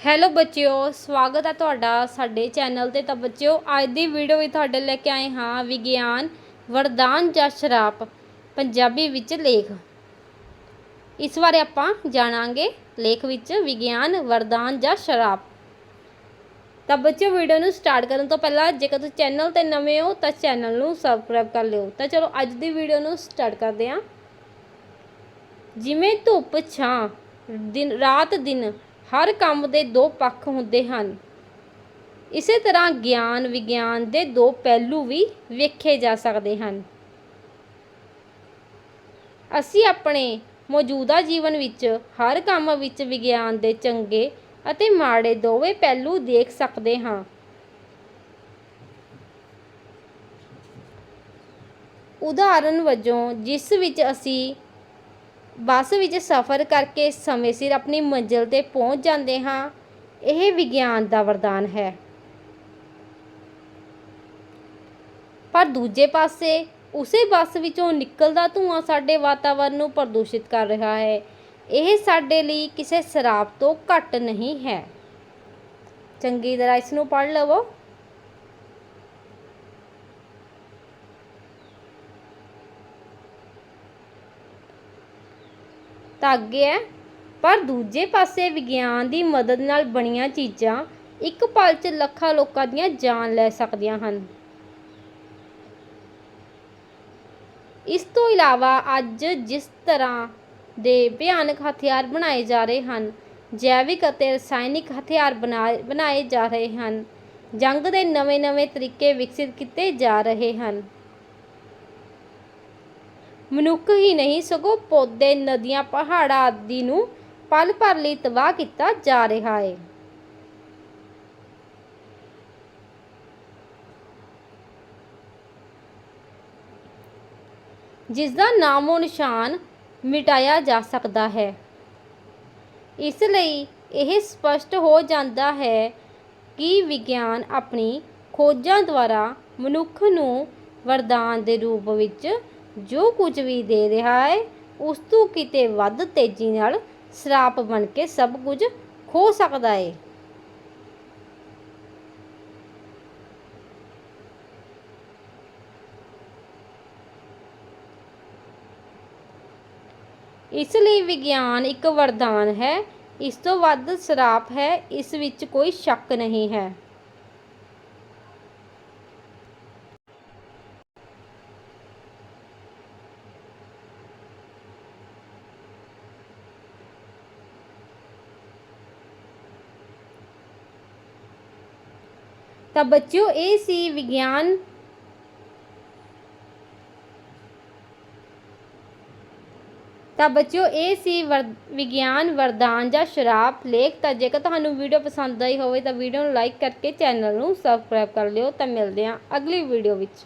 Hello ਬੱਚਿਓ, ਸਵਾਗਤ ਹੈ ਤੁਹਾਡਾ ਸਾਡੇ ਚੈਨਲ ਤੇ। ਤਾਂ ਬੱਚਿਓ, ਅੱਜ ਦੀ ਵੀਡੀਓ ਵੀ ਤੁਹਾਡੇ ਲੈ ਕੇ ਆਏ ਹਾਂ ਵਿਗਿਆਨ ਵਰਦਾਨ ਜਾਂ ਸ਼ਰਾਪ, ਪੰਜਾਬੀ ਵਿੱਚ ਲੇਖ। ਇਸ ਬਾਰੇ ਆਪਾਂ ਜਾਣਾਂਗੇ ਲੇਖ ਵਿੱਚ ਵਿਗਿਆਨ ਵਰਦਾਨ ਜਾਂ ਸ਼ਰਾਪ। ਤਾਂ ਬੱਚਿਓ ਵੀਡੀਓ ਨੂੰ ਸਟਾਰਟ ਕਰਨ ਤੋਂ ਪਹਿਲਾਂ ਜੇਕਰ ਤੁਸੀਂ ਚੈਨਲ ਤੇ ਨਵੇਂ ਹੋ, ਤਾਂ ਚੈਨਲ ਨੂੰ ਸਬਸਕ੍ਰਾਈਬ ਕਰ ਲਿਓ। ਤਾਂ ਚਲੋ, ਅੱਜ ਦੀ ਵੀਡੀਓ ਨੂੰ ਸਟਾਰਟ ਕਰਦੇ ਹਾਂ। ਜਿਵੇਂ ਧੁੱਪ ਛਾਂ, ਦਿਨ ਰਾਤ ਦਿਨ ਹਰ ਕੰਮ ਦੇ ਦੋ ਪੱਖ ਹੁੰਦੇ ਹਨ। ਇਸੇ ਤਰ੍ਹਾਂ ਗਿਆਨ ਵਿਗਿਆਨ ਦੇ ਦੋ ਪਹਿਲੂ ਵੀ ਵੇਖੇ ਜਾ ਸਕਦੇ ਹਨ। ਅਸੀਂ ਆਪਣੇ ਮੌਜੂਦਾ ਜੀਵਨ ਵਿੱਚ ਹਰ ਕੰਮ ਵਿੱਚ ਵਿਗਿਆਨ ਦੇ ਚੰਗੇ ਅਤੇ ਮਾੜੇ ਦੋਵੇਂ ਪਹਿਲੂ ਦੇਖ ਸਕਦੇ ਹਾਂ। ਉਦਾਹਰਨ ਵਜੋਂ ਜਿਸ ਵਿੱਚ ਅਸੀਂ ਬੱਸ ਵਿੱਚ ਸਫ਼ਰ ਕਰਕੇ ਸਮੇਂ ਸਿਰ ਆਪਣੀ ਮੰਜ਼ਿਲ ਤੇ ਪਹੁੰਚ ਜਾਂਦੇ ਹਾਂ। ਇਹ ਵਿਗਿਆਨ ਦਾ ਵਰਦਾਨ ਹੈ। ਪਰ ਦੂਜੇ ਪਾਸੇ ਉਸੇ ਬੱਸ ਵਿੱਚੋਂ ਨਿਕਲਦਾ ਧੂਆਂ ਸਾਡੇ ਵਾਤਾਵਰਣ ਨੂੰ ਪ੍ਰਦੂਸ਼ਿਤ ਕਰ ਰਿਹਾ ਹੈ। ਇਹ ਸਾਡੇ ਲਈ ਕਿਸੇ ਸ਼ਰਾਬ ਤੋਂ ਘੱਟ ਨਹੀਂ ਹੈ। ਚੰਗੀ ਤਰ੍ਹਾਂ ਇਸ ਨੂੰ ਪੜ੍ਹ ਲਵੋ। ਧਾਗੇ ਹੈ। ਪਰ ਦੂਜੇ ਪਾਸੇ ਵਿਗਿਆਨ ਦੀ ਮਦਦ ਨਾਲ ਬਣੀਆਂ ਚੀਜ਼ਾਂ ਇੱਕ ਪਲ 'ਚ ਲੱਖਾਂ ਲੋਕਾਂ ਦੀਆਂ ਜਾਨ ਲੈ ਸਕਦੀਆਂ ਹਨ। ਇਸ ਤੋਂ ਇਲਾਵਾ ਅੱਜ ਜਿਸ ਤਰ੍ਹਾਂ ਦੇ ਭਿਆਨਕ ਹਥਿਆਰ ਬਣਾਏ ਜਾ ਰਹੇ ਹਨ, ਜੈਵਿਕ ਅਤੇ ਰਸਾਇਣਿਕ ਹਥਿਆਰ ਬਣਾ- ਬਣਾਏ ਜਾ ਰਹੇ ਹਨ, ਜੰਗ ਦੇ ਨਵੇਂ-ਨਵੇਂ ਤਰੀਕੇ ਵਿਕਸਿਤ ਕੀਤੇ ਜਾ ਰਹੇ ਹਨ। ਮਨੁੱਖ ਹੀ ਨਹੀਂ, ਸਗੋਂ ਪੌਦੇ, ਨਦੀਆਂ, ਪਹਾੜਾਂ ਆਦਿ ਨੂੰ ਪਲ ਭਰ ਲਈ ਤਬਾਹ ਕੀਤਾ ਜਾ ਰਿਹਾ ਹੈ ਜਿਸ ਦਾ ਨਾਮੋ ਨਿਸ਼ਾਨ ਮਿਟਾਇਆ ਜਾ ਸਕਦਾ ਹੈ। ਇਸ ਲਈ ਇਹ ਸਪਸ਼ਟ ਹੋ ਜਾਂਦਾ ਹੈ ਕਿ ਵਿਗਿਆਨ ਆਪਣੀ ਖੋਜਾਂ ਦੁਆਰਾ ਮਨੁੱਖ ਨੂੰ ਵਰਦਾਨ ਦੇ ਰੂਪ ਵਿੱਚ ਜੋ ਕੁਝ ਵੀ ਦੇ ਰਿਹਾ ਹੈ, ਉਸ ਤੋਂ ਕਿਤੇ ਵੱਧ ਤੇਜ਼ੀ ਨਾਲ ਸਰਾਪ ਬਣ ਕੇ ਸਭ ਕੁਝ ਖੋ ਸਕਦਾ ਹੈ ਇਸ ਲਈ ਵਿਗਿਆਨ ਇੱਕ ਵਰਦਾਨ ਹੈ। ਇਸ ਤੋਂ ਵੱਧ ਸਰਾਪ ਹੈ, ਇਸ ਵਿੱਚ ਕੋਈ ਸ਼ੱਕ ਨਹੀਂ ਹੈ। ਤਾਂ ਬੱਚਿਓ, ਇਹ ਸੀ ਵਿਗਿਆਨ। ਤਾਂ ਬੱਚਿਓ, ਇਹ ਸੀ ਵਰ, ਵਿਗਿਆਨ, ਵਰਦਾਨ ਜਾਂ ਸ਼ਰਾਪ ਲੇਖ। ਤਾਂ ਜੇਕਰ ਤੁਹਾਨੂੰ ਵੀਡੀਓ ਪਸੰਦ ਆਈ ਹੋਵੇ ਤਾਂ ਵੀਡੀਓ ਨੂੰ ਲਾਈਕ ਕਰਕੇ ਚੈਨਲ ਨੂੰ ਸਬਸਕ੍ਰਾਈਬ ਕਰ ਲਿਓ। ਤਾਂ ਮਿਲਦੇ ਹਾਂ ਅਗਲੀ ਵੀਡੀਓ ਵਿੱਚ।